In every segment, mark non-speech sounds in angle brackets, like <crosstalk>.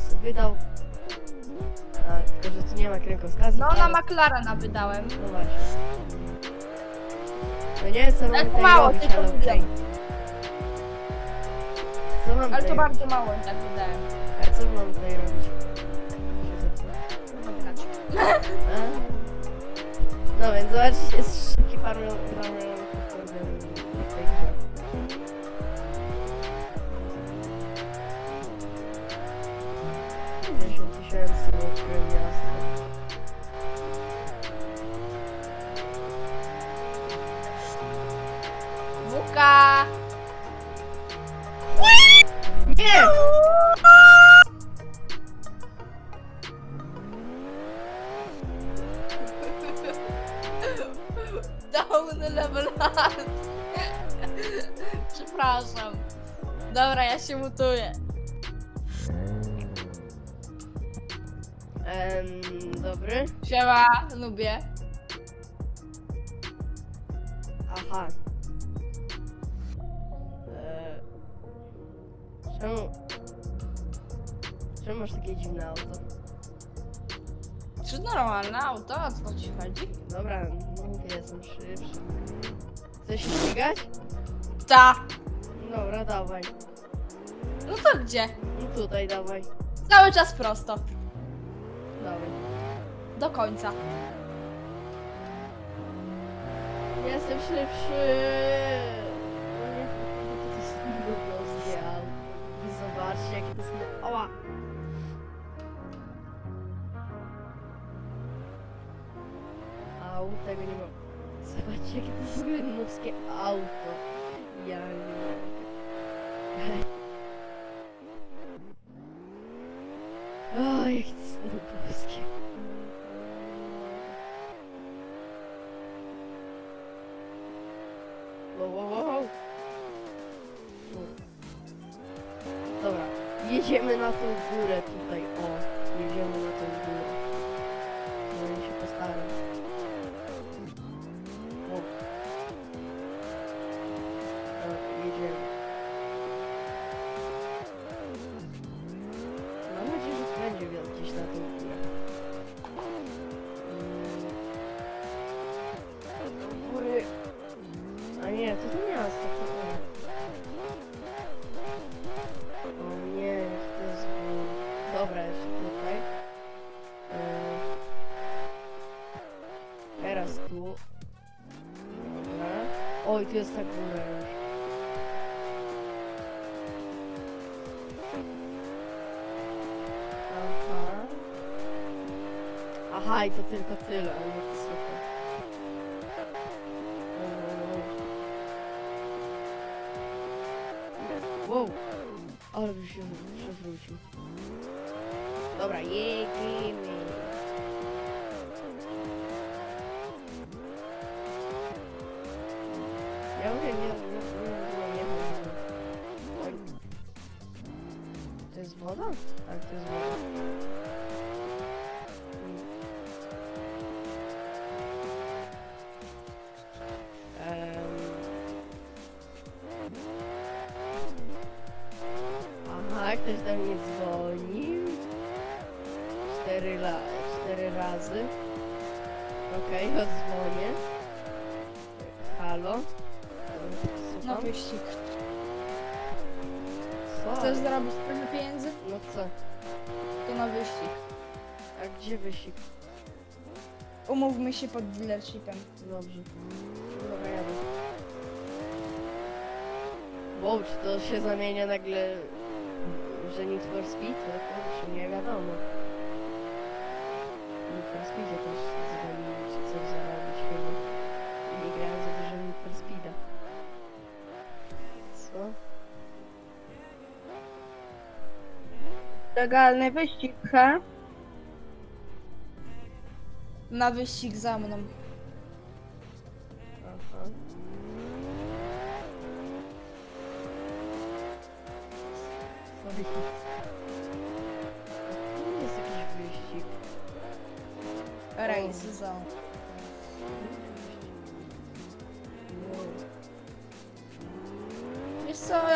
sobie wydał. A, tylko że tu nie ma kręgosłupa. No na McLarena wydałem. No właśnie. No nie co mam Ale tutaj mało, robić, tylko ale okej. Co mam Ale to tutaj bardzo mało tak wydałem. A co mam tutaj robić? Się zepnę. No grać. A? No więc zobaczcie, jest szybki parę parę kurde, Dobra, ja się mutuję. Em, dobry. Siema, lubię. Aha. Eee, czemu... Czemu masz takie dziwne auto? Czy normalne auto? O co ci chodzi? Dobra, mówię, jestem szybszy. Chcesz się ścigać? Ta! Dobra, dawaj. No to gdzie? No tutaj dawaj. Cały czas prosto. Dawaj. Do końca. Jestem szybszy. No nie, to jest. I zobaczcie, jakie to jest... nie- Oła! Au, tego nie mam. Zobaczcie, jakie to jest auto. Ja nie mogę. O, jakie to jest nubskie. Wow, wow, wow. Dobra, jedziemy na tą górę tutaj, o. Jedziemy na tą górę. No się postaram. Aha, i to tylko tyle, to super. Wow, ale by się przewrócił. Dobra, jedziemy. Ktoś do mnie dzwonił. Cztery, la cztery razy. Okej, okay, odzwonię. Halo? No Słucham? wyścig. Co? Chcesz zarobić trochę pieniędzy? No co? To na wyścig. A gdzie wyścig? Umówmy się pod dealershipem. Dobrze. Dobra, jadę. Wow, czy to się zamienia nagle, że Need for Speed? To kurczę, nie wiadomo. Need for Speedzie też dzwonili, czy coś zarobić chyba. Nie grałem za dużo Need for Speeda. Co? Legalny wyścig, he? Na wyścig za mną.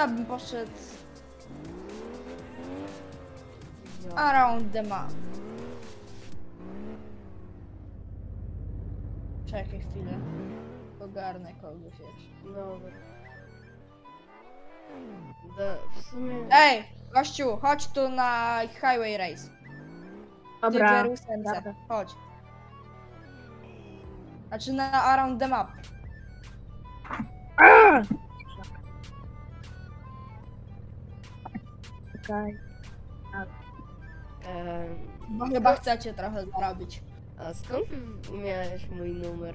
Ja bym poszedł around the map. Czekaj chwilę. Ogarnę kogoś jeszcze. Dobra. Da, w sumie... Ej, gościu, chodź tu na Highway Race. Dobra. Ty dobra. Chodź. Znaczy na around the map. Czekaj. Em, Bo chyba chcecie trochę zarobić. a skąd miałeś mój numer?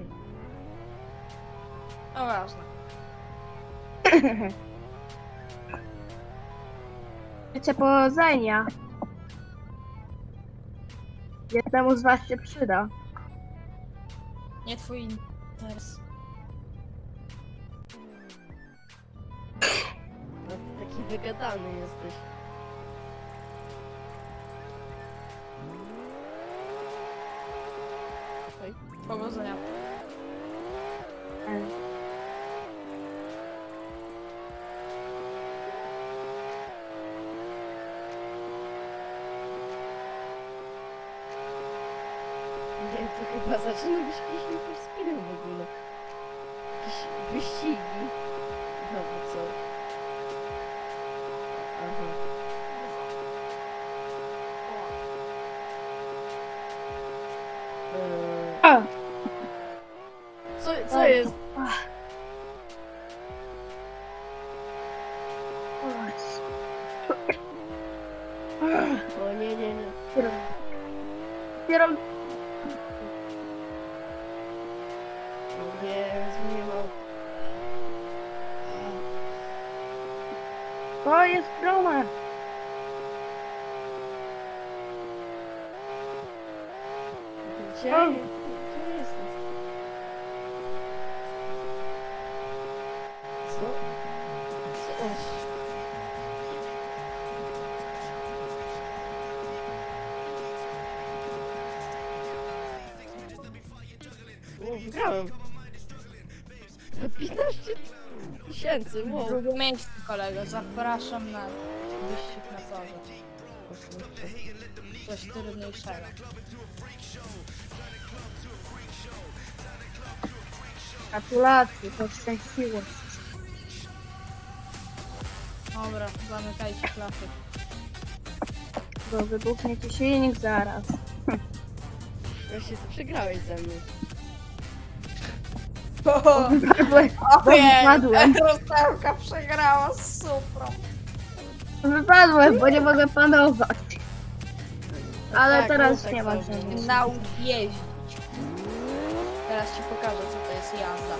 No ważne. <laughs> Życzę powodzenia. Jednemu z was się przyda. Nie twój interes. No, ty taki wygadany jesteś. Powodzenia. Nie, to chyba zaczyna być jakiś Speed w ogóle. Jakieś wyścigi. Albo coś. Aha. O nie, nie, nie. Dopiero... O nie, zmieniłam. To jest stroma! Gdzie? O. tysięcy, wow. Drugie miejsce kolego, zapraszam na wyścig na torze. Coś trudniejszego. Gratulacje, to szczęśliwość. Dobra, zamykajcie klasy. Bo wybuchnie ci silnik zaraz. Właśnie ty przegrałeś ze mną. Wypadłem, Ojej, wypadłem. Rostełka przegrała z Suprą. wypadłem, bo nie mogę panować. Ale tak, teraz no tak nie ma samo. żadnych. Naucz jeździć. Teraz ci pokażę, co to jest jazda.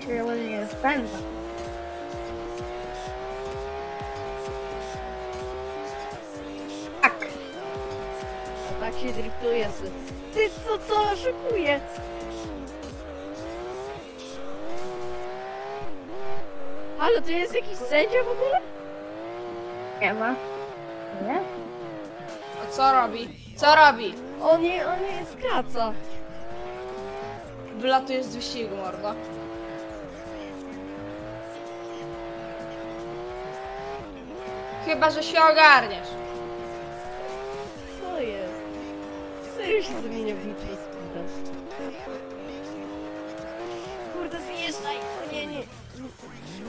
Czyli nie spędza. Tak. Tak się driftuje sy. Ty co, co oszukuje? Halo, to jest jakiś sędzia w ogóle? Nie ma. Nie? A co robi? Co robi? On nie, on nie skraca. Wylatuje z wyścigu, mordo. Chyba, że się ogarniesz. Się zamienia w Speeda. Kurde, zjeżdżaj! O nie, nie.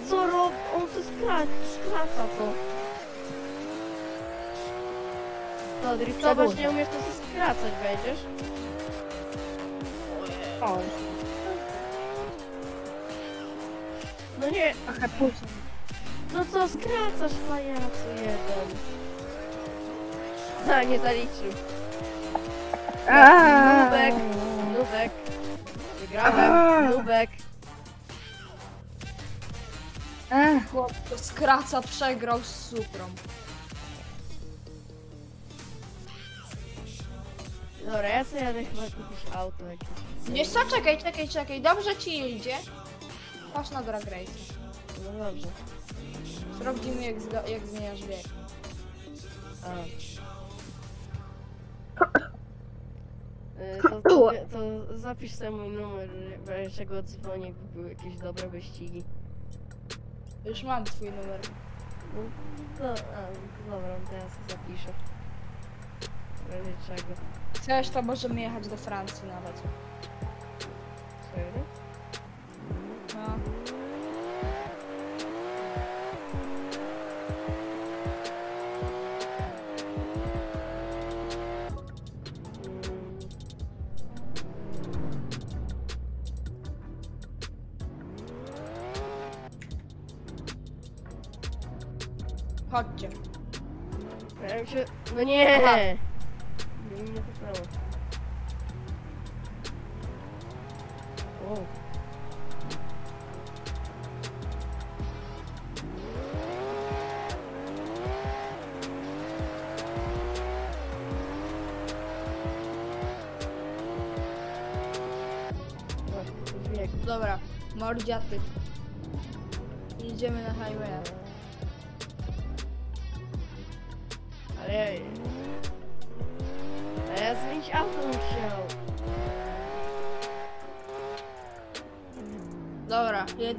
Co robi? On to skraca, skraca to. To driftować nie umiesz, to się skracać będziesz. O, No nie, trochę później. no co skracasz pajacu jeden. <laughs> A, nie zaliczył. Nubek. Nubek. Wygrałem. Nubek. Ech, Chłop to skraca, przegrał z Suprą. Dobra, ja sobie jadę chyba kupić auto jakieś. Wiesz co, czekaj, czekaj, czekaj. Dobrze ci idzie. Patrz na drag race. No dobrze. Sprawdzimy jak, zga- jak zmieniasz bieg. A. Było. to zapisz sobie mój numer, w razie czego dzwonię, jakby były jakieś dobre wyścigi. Już mam twój numer. No, to, a, dobra, to ja sobie zapiszę. W razie czego. Chcesz, to możemy jechać do Francji nawet. Serio? No. Chodźcie. ja się... No nie! Aha. Nie mnie to prawo. O. Dobra, mordziaty. Idziemy na highwaya.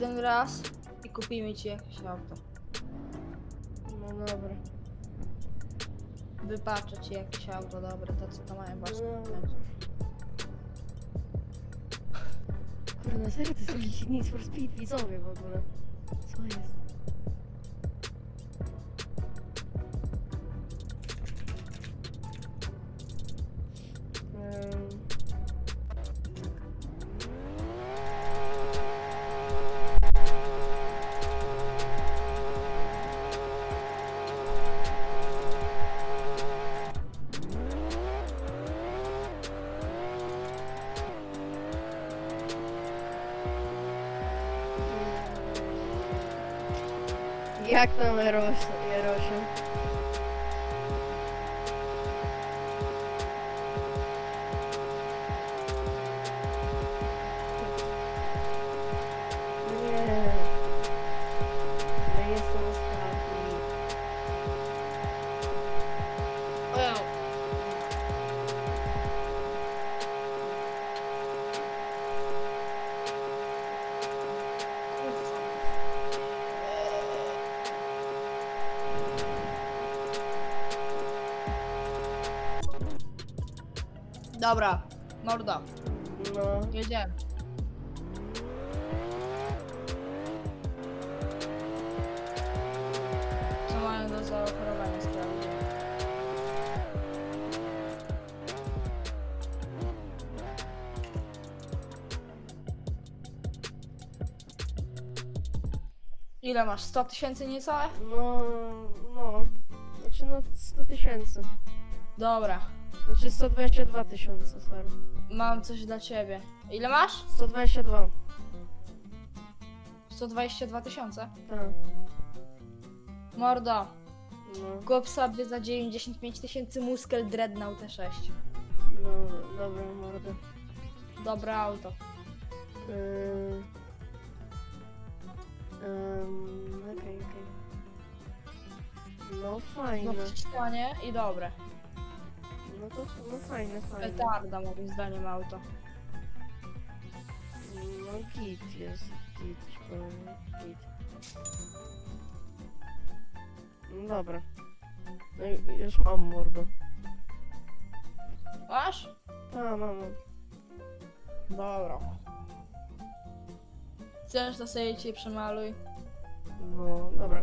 Jeden raz i kupimy ci jakieś auto. No dobra. Wypaczę ci jakieś auto dobre, to co to mają właśnie. No. Kurde, serio, to jest jakiś Need for Speed widzowie w ogóle. Co jest? Dobra, mordo, No. jedziemy. Co mają do zaoferowania sprawy? Ile masz? 100 tysięcy niecałe? No, no. Znaczy no 100 tysięcy. Dobra, Znaczy 122 tysiące, sorry. mam coś dla ciebie. Ile masz? 122. 122 tysiące? Tak. Mordo, No, kup sobie za 95 tysięcy Muskel Dreadnought T6. no, dobra, mordo. Dobre auto. Yy... Okej, okej. No No fajne. przystanie i dobre. No to no fajne, fajne. Petarda moim zdaniem auto. No git jest, git, ci powiem, git. No dobra. No i już mam mordo. Masz? A, mam. Dobra. Chcesz, to sobie cię przemaluj. No, dobra.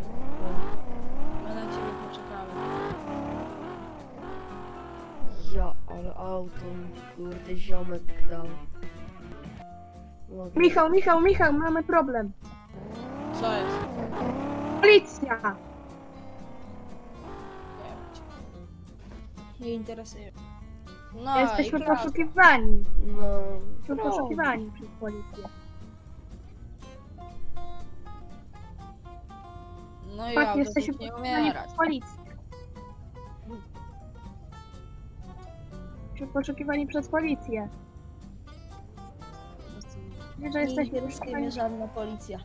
Na ciebie poczekamy. Ja, ale auto mi, kurde, ziomek dał. Mogę. Michał, Michał, Michał, mamy problem. Co jest? Policja! Nie wiem. Nie interesuje. No Jesteśmy i poszukiwani. No, Jesteśmy No. poszukiwani przez policję. No i Tak, auto jesteśmy zacznie poszukiwani umierać. przez policję. Poszukiwani przez policję. Wiesz, że Nie jesteśmy interesuje poszukiwani. mnie żadna policja.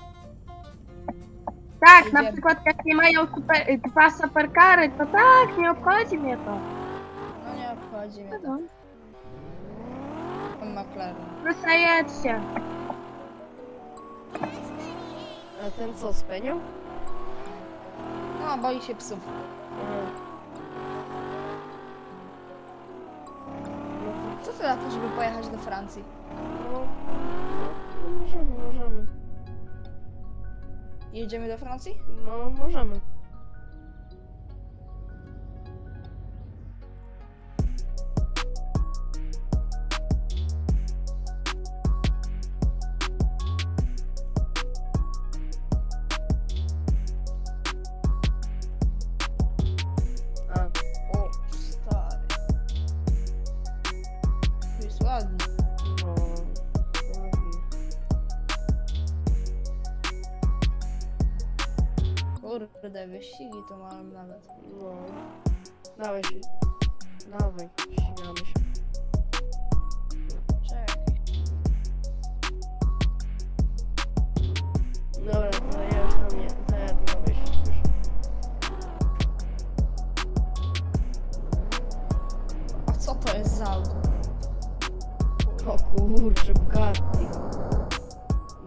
Tak, na Idziemy. przykład jak nie mają super, dwa superkary, to tak, nie obchodzi mnie to. No nie obchodzi mnie to. No. Proszę jedźcie. A ten co, speniał? No, boi się psów. A. To, żeby pojechać do Francji? no, no, możemy, możemy. Jedziemy do Francji? No, możemy. Wyścigi to mam nawet. no. Dawaj się. Dawaj, ścigamy się. Czekaj. Dobra, to ja już na mnie, to ja na wyjść już. A co to jest za auto? O kurczę, Bugatti.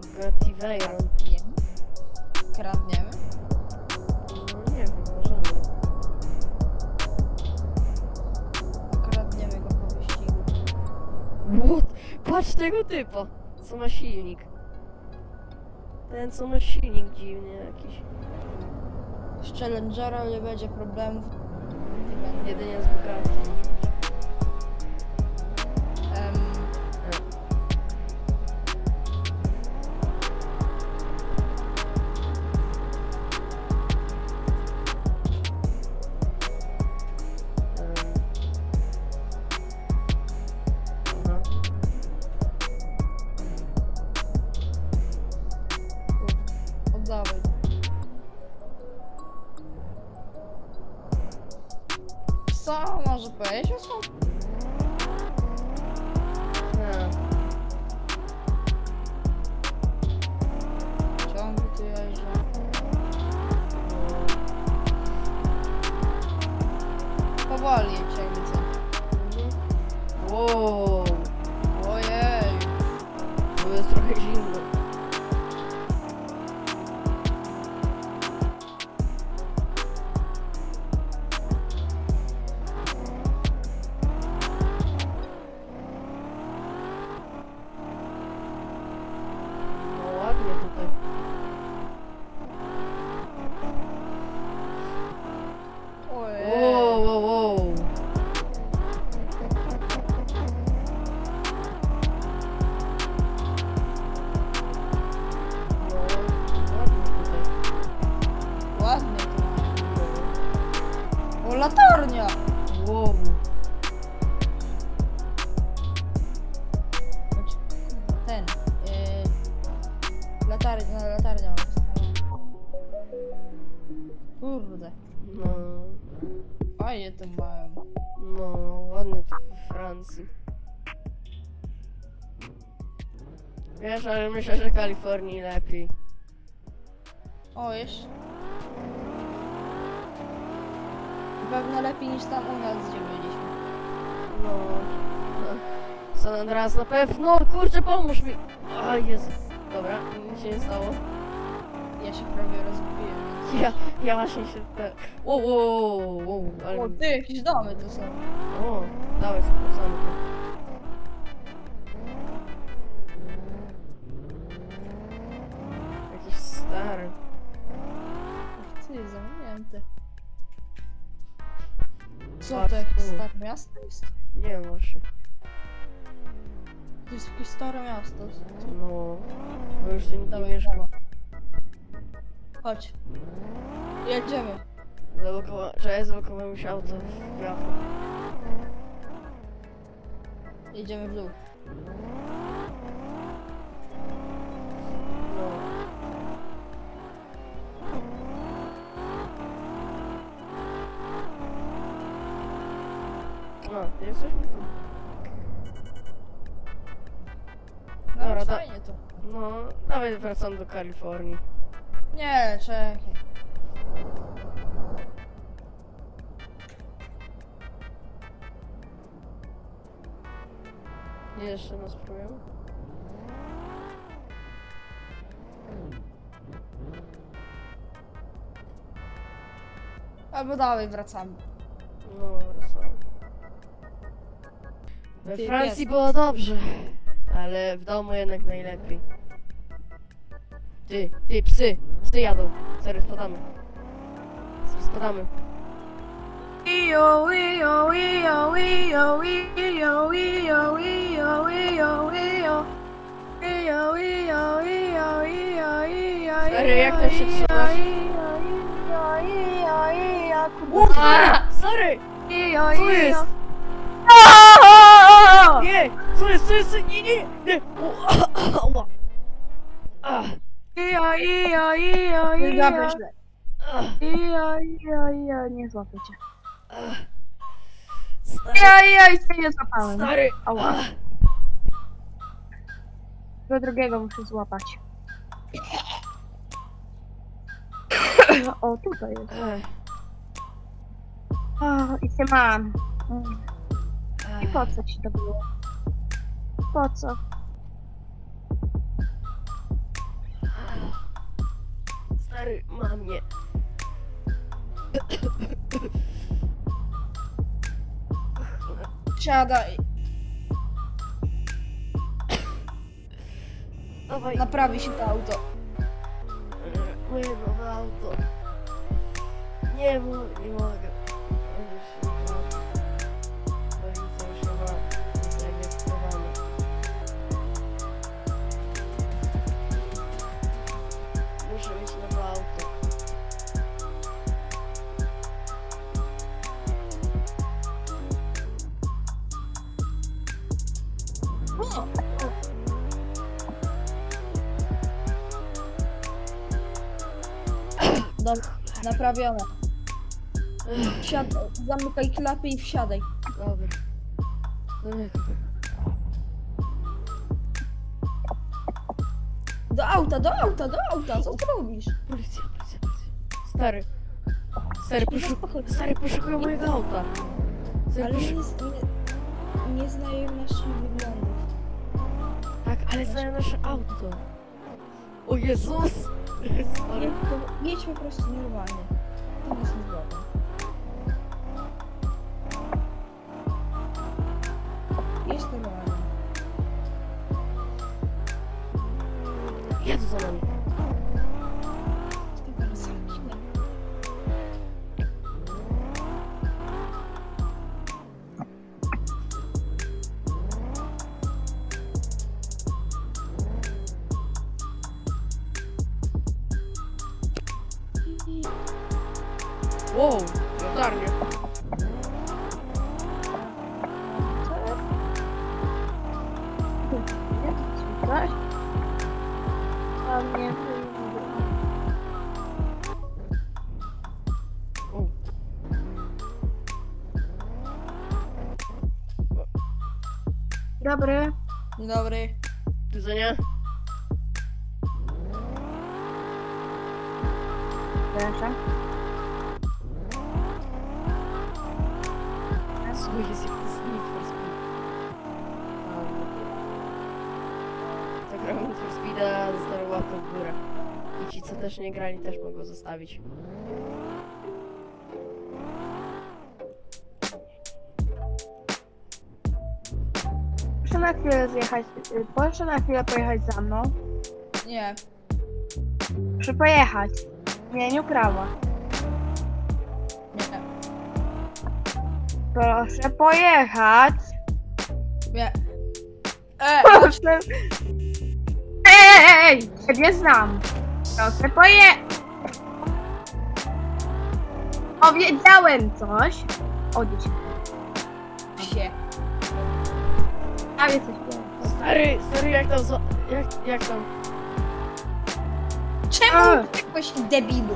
Bugatti Veyron. Kradniemy? Kradniemy? Patrz tego typa, co ma silnik. Ten, co ma silnik dziwnie jakiś. Z Challengera nie będzie problemów. Jedynie z Bugatti inveja ou só Kalifornii lepiej. O, jeszcze. Pewno lepiej niż tam u nas, gdzie byliśmy. No, no. San Andreas na pewno. Kurczę, pomóż mi. O Jezu. Dobra, nic się nie stało. Ja się prawie rozbiłem. Ja, ja właśnie się te... Wow, wow, wow, wow, ale... O, ty, jakieś domy to są. O, dawaj sprawdzamy miasto jest? Nie wiem właśnie. To jest jakieś stare miasto. No, bo już tu nikt nie Dawaj, mieszka. dawaj. Chodź. Jedziemy. Zablokowa... Czekaj, zablokowałem się auto w piachu. Jedziemy w dół. Jesteśmy tu. No, Dobra, da- fajnie to. No, wracam do Kalifornii. Nie, czekaj. Nie, jeszcze nas próbują. Albo dalej wracamy. No, we Francji było dobrze, ale w domu jednak najlepiej. Ty, ty, psy, psy jadą. Serio, spadamy. Spadamy. Ijo, ijo, ijo, ijo, ijo, ijo, ijo, ijo, ijo. Ijo, ijo, ijo, ijo, ijo, Stary, jak to się trzymasz? ijo, ijo, ijo, ijo, sorry! Ijo, Co jest? Nie! Co jest, co jest, nie, nie, nie! O, ała. Ach, Ijo, ijo, ijo, Nie ijo. gapię źle. ach, Ijo, ijo, ijo, nie złapię cię. ach. Stary, Ijo, ijo, i cię nie złapałem. stary! Ała. Do drugiego muszę złapać. O, tutaj jest. O, i cię mam. Mm. I po co ci to było? Po co? Stary, mam mnie. Siadaj. Dawaj. Naprawi się to auto. Moje nowe auto. Nie, mo nie mogę. Naprawione. Siad... Zamykaj klapy i wsiadaj. Dobra. Do auta, do auta, do auta, co ty robisz? Policja, policja, policja. Stary. Stary, poszu Spokojnie. stary poszukują mojego auta. Stary, Ale nie, poszu nie, nie znają naszych wyglądów. tak, ale znają nasze auto. O Jezus! To jedź po prostu normalnie. isto Jest normalnie. não. za nami. Dobry. Dzień dobry. do widzenia. Proszę. Co jest jak jest Need for Speed? To gra Need for Speeda łapkę w górę. I ci co też nie grali też mogą zostawić. Chwilę zjechać. y, Proszę na chwilę pojechać za mną. Nie. Proszę pojechać. W imieniu prawa. Nie. Proszę pojechać. Nie. E, Proszę. Ej, ciebie znam. Proszę poje... Powiedziałem coś. Odejdź. się. A wie coś było. Stary, stary, jak tam, jak, jak tam? Czemu A. uciekłeś debilu?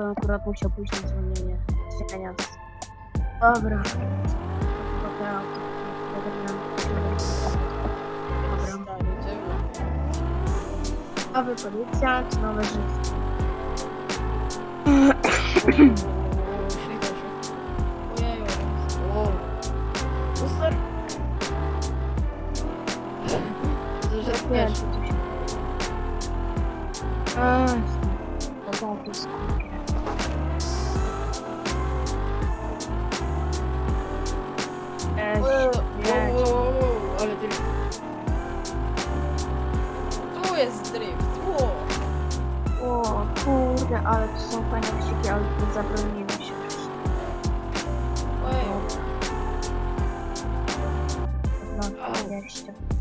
To, akurat musiał pójść na dzwonienie. Cienia. Dobra. Dobra, Dobra. Nowy policjant, nowe życie. Ach, to bardzo Ej. O, o, o, ale ty... Tu jest drift. Ło. O kurde, ale to są fajne wyścigi, ale to zabronili mi się. Ojeju. No, 20. Rozpędzę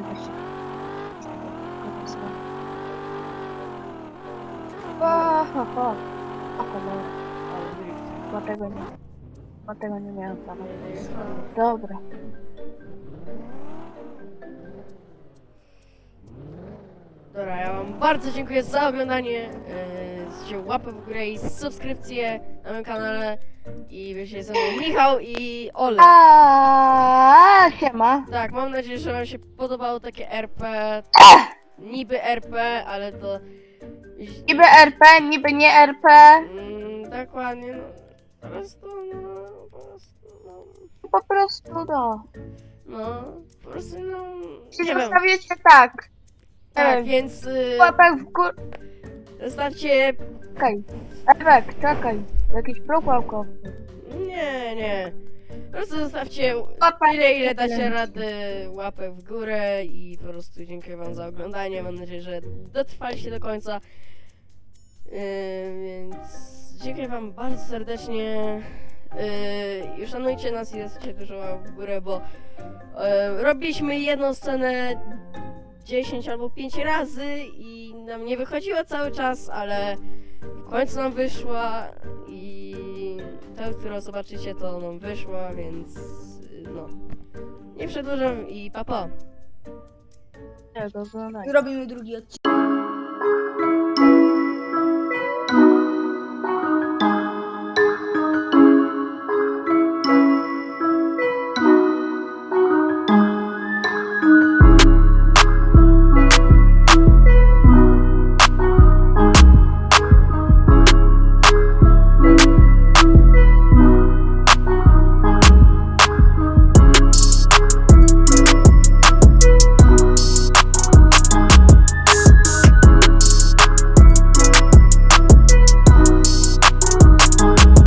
się. O, ho, ho. O, cholera. Ale drift. Dlatego nie. Dlatego nie miałem planu. Dobra. Dobra, ja wam bardzo dziękuję za oglądanie. Yy, łapę w górę i subskrypcję na moim kanale. I wiecie, ze mną Michał i Ole. A, siema. Tak, mam nadzieję, że wam się podobało takie RP. Niby RP, ale to... Niby RP, niby nie RP. Mm, dokładnie, no. Po prostu, no, po prostu, no. Po prostu no. No, po prostu, no. Czy Nie wiem. zostawicie tak. Tak, wiem. więc y, Łapek w górę. zostawcie. Czekaj. Ewek, czekaj. Jakiś próg łapkowy. Nie, nie. Po prostu zostawcie Łapek. tyle, ile dacie rady łapek w górę i po prostu dziękuję wam za oglądanie. Mam nadzieję, że dotrwaliście do końca. Yy, więc dziękuję wam bardzo serdecznie. Yy, I szanujcie nas i dajcie dużo łap w górę, bo yy, robiliśmy jedną scenę 10 albo 5 razy i nam nie wychodziła cały czas, ale w końcu nam wyszła i ta, którą zobaczycie, to nam wyszła, więc no. Nie przedłużam i papa. Pa. Nie, do. Robimy drugi odcinek.